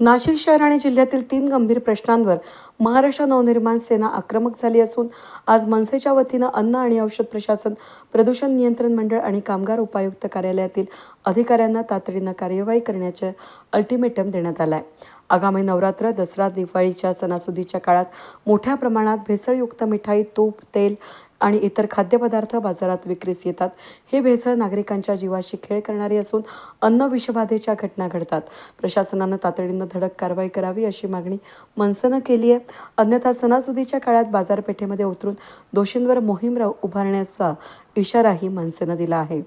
नाशिक शहर आणि जिल्ह्यातील तीन गंभीर प्रश्नांवर महाराष्ट्र नवनिर्माण सेना आक्रमक झाली असून आज मनसेच्या वतीनं अन्न आणि औषध प्रशासन प्रदूषण नियंत्रण मंडळ आणि कामगार उपायुक्त कार्यालयातील अधिकाऱ्यांना तातडीनं कार्यवाही करण्याचे अल्टिमेटम देण्यात आलं आहे आगामी नवरात्र दसरा दिवाळीच्या सणासुदीच्या काळात मोठ्या प्रमाणात भेसळयुक्त मिठाई तूप तेल आणि इतर खाद्यपदार्थ बाजारात विक्रीस येतात. हे भेसळ नागरिकांच्या जीवाशी खेळ करणारी असून अन्न विषबाधेच्या घटना घडतात. प्रशासनानं तातडीनं धडक कारवाई करावी अशी मागणी मनसेनं केली आहे. अन्यथा सणासुदीच्या काळात बाजारपेठेमध्ये उतरून दोषींवर मोहीम उभारण्याचा इशाराही मनसेनं दिला आहे.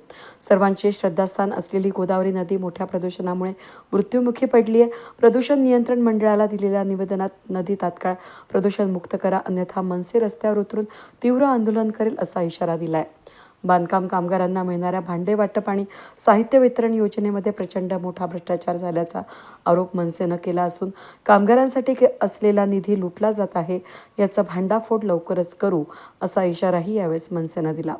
सर्वांचे श्रद्धास्थान असलेली गोदावरी नदी मोठ्या प्रदूषणामुळे मृत्युमुखी पडली आहे प्रदूषण नियंत्रण मंडळाला दिलेल्या निवेदनात नदी तात्काळ प्रदूषण मुक्त करा अन्यथा मनसे रस्त्यावर उतरून तीव्र आंदोलन करेल असा इशारा दिला आहे बांधकाम कामगारांना मिळणाऱ्या भांडे वाटप आणि साहित्य वितरण योजनेमध्ये प्रचंड मोठा भ्रष्टाचार झाल्याचा आरोप मनसेनं केला असून कामगारांसाठी के- असलेला निधी लुटला जात आहे याचा भांडाफोड लवकरच करू असा इशाराही यावेळेस मनसेनं दिला.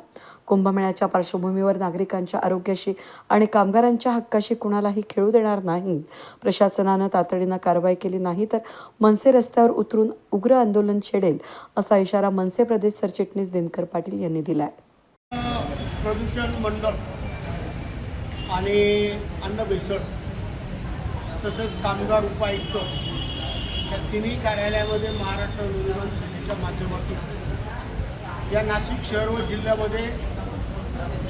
कुंभमेळ्याच्या पार्श्वभूमीवर नागरिकांच्या आरोग्याशी आणि कामगारांच्या हक्काशी कुणालाही खेळू देणार नाही प्रशासनानं तातडीनं कारवाई केली नाही तर मनसे रस्त्यावर उतरून उग्र आंदोलन छेडेल असा इशारा मनसे प्रदेश सरचिटणीस दिनकर पाटील यांनी दिला आहे प्रदूषण मंडळ आणि अन्न भेसळ तसंच कामगार उपायुक्त या तिन्ही कार्यालयामध्ये महाराष्ट्र निर्माण सेनेच्या माध्यमातून. या नाशिक शहर व जिल्ह्यामध्ये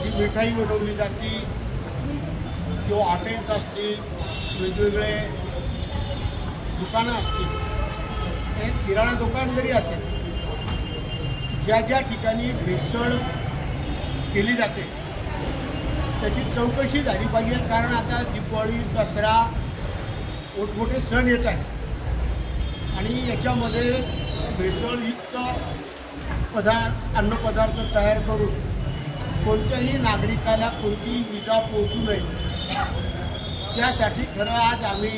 जी मिठाई बनवली जाती किंवा हॉटेल्स असतील वेगवेगळे दुकानं असतील हे किराणा दुकान जरी असेल ज्या ज्या ठिकाणी भेसळ केली जाते. त्याची चौकशी झाली पाहिजे कारण आता दिवाळी दसरा मोठमोठे सण येत आहेत. आणि याच्यामध्ये भेसळयुक्त पदार्थ अन्नपदार्थ तयार करून कोणत्याही नागरिकाला कोणतीही विजा पोहोचू नये. त्यासाठी खरं आज आम्ही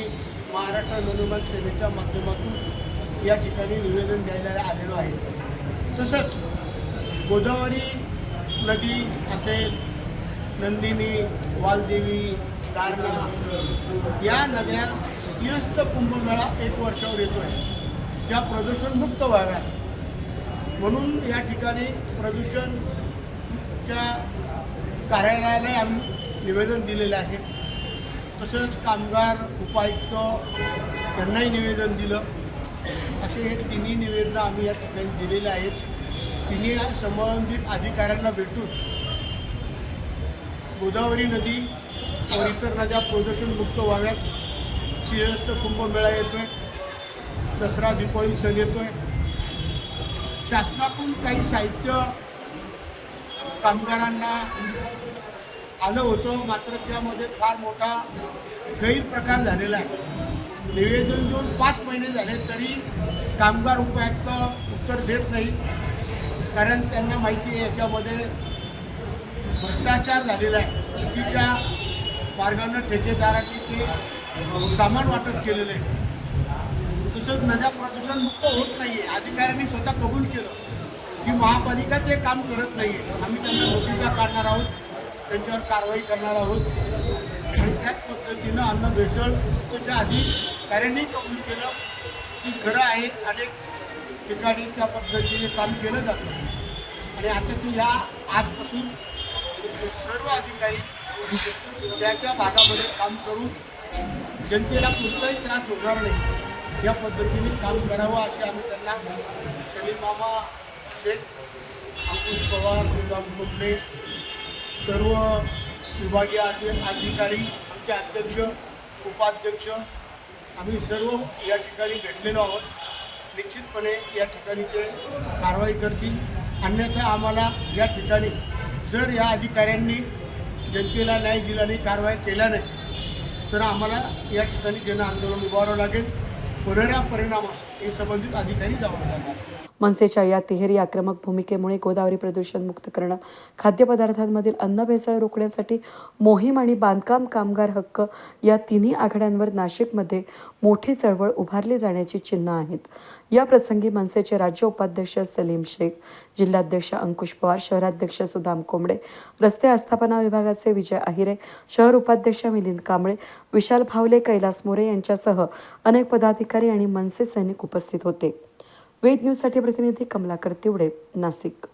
महाराष्ट्र नवनिर्माण सेनेच्या माध्यमातून या ठिकाणी निवेदन द्यायला आलेलो आहे. तसंच गोदावरी नदी असेल नंदिनी वालदेवी दारणा या नद्या सिंहस्थ कुंभमेळा एक वर्षावर येतो आहे त्या प्रदूषणमुक्त व्हाव्यात म्हणून या ठिकाणी प्रदूषणच्या कार्यालयाला आम्ही निवेदन दिलेलं आहे. तसंच कामगार उपायुक्त यांनाही निवेदन दिलं. असे हे तिन्ही निवेदनं आम्ही या ठिकाणी दिलेले आहेत. तिन्ही संबंधित अधिकाऱ्यांना भेटून गोदावरी नदी व इतर नद्या प्रदूषणमुक्त व्हाव्यात. श्रीरस्त कुंभमेळा येतोय. दसरा दिपाळी सण येतोय. शासनाकडून काही साहित्य कामगारांना आलं होतं मात्र त्यामध्ये फार मोठा गैरप्रकार झालेला आहे. निवेदन देऊन पाच महिने झाले तरी कामगार उपायुक्त उत्तर देत नाही कारण त्यांना माहिती आहे याच्यामध्ये भ्रष्टाचार झालेला आहे. चुकीच्या मार्गानं ठेकेदारांनी ते सामान वाटप केलेलं आहे. तसंच नद्या प्रदूषण मुक्त होत नाही आहे अधिकाऱ्यांनी स्वतः कबूल केलं. की महापालिका ते काम करत नाही आहे आम्ही त्यांना नोटिसा काढणार आहोत त्यांच्यावर कारवाई करणार आहोत. आणि त्याच पद्धतीनं अन्न भेसळ त्याच्या अधिकाऱ्यांनी कबूल केलं की खरं आहे अनेक ठिकाणी त्या पद्धतीने काम केलं जातं. आणि आता ते ह्या आजपासून सर्व अधिकारी त्या त्या भागामध्ये काम करून जनतेला कोणताही त्रास होणार नाही. या पद्धतीने काम करावं असे आम्ही त्यांना शनीमामा मामा शेख अंकुश पवार गुलाम कुंबळे सर्व विभागीय अधि- अधिकारी आमचे अध्यक्ष उपाध्यक्ष आम्ही सर्व या ठिकाणी भेटलेलो आहोत. निश्चितपणे या ठिकाणी ते कारवाई करतील. अन्यथा आम्हाला या ठिकाणी जर या अधिकाऱ्यांनी जनतेला न्याय दिला नाही कारवाई केल्या नाही तर आम्हाला या ठिकाणी जन आंदोलन उभारावं लागेल. होणाऱ्या परिणामास हे संबंधित अधिकारी जबाबदार लागतील मनसेच्या या तिहेरी आक्रमक भूमिकेमुळे गोदावरी प्रदूषण मुक्त करणं खाद्यपदार्थांमधील अन्न भेसळ रोखण्यासाठी मोहीम आणि बांधकाम कामगार हक्क या तिन्ही आघाड्यांवर नाशिकमध्ये मोठी चळवळ उभारली जाण्याची चिन्ह आहेत. या प्रसंगी मनसेचे राज्य उपाध्यक्ष सलीम शेख जिल्हाध्यक्ष अंकुश पवार शहराध्यक्ष सुदाम कोंबडे रस्ते आस्थापना विभागाचे विजय अहिरे शहर उपाध्यक्ष मिलिंद कांबळे विशाल भावले कैलास मोरे यांच्यासह अनेक पदाधिकारी आणि मनसे सैनिक उपस्थित होते. वेद न्यूजसाठी प्रतिनिधी कमलाकर तिवडे नाशिक.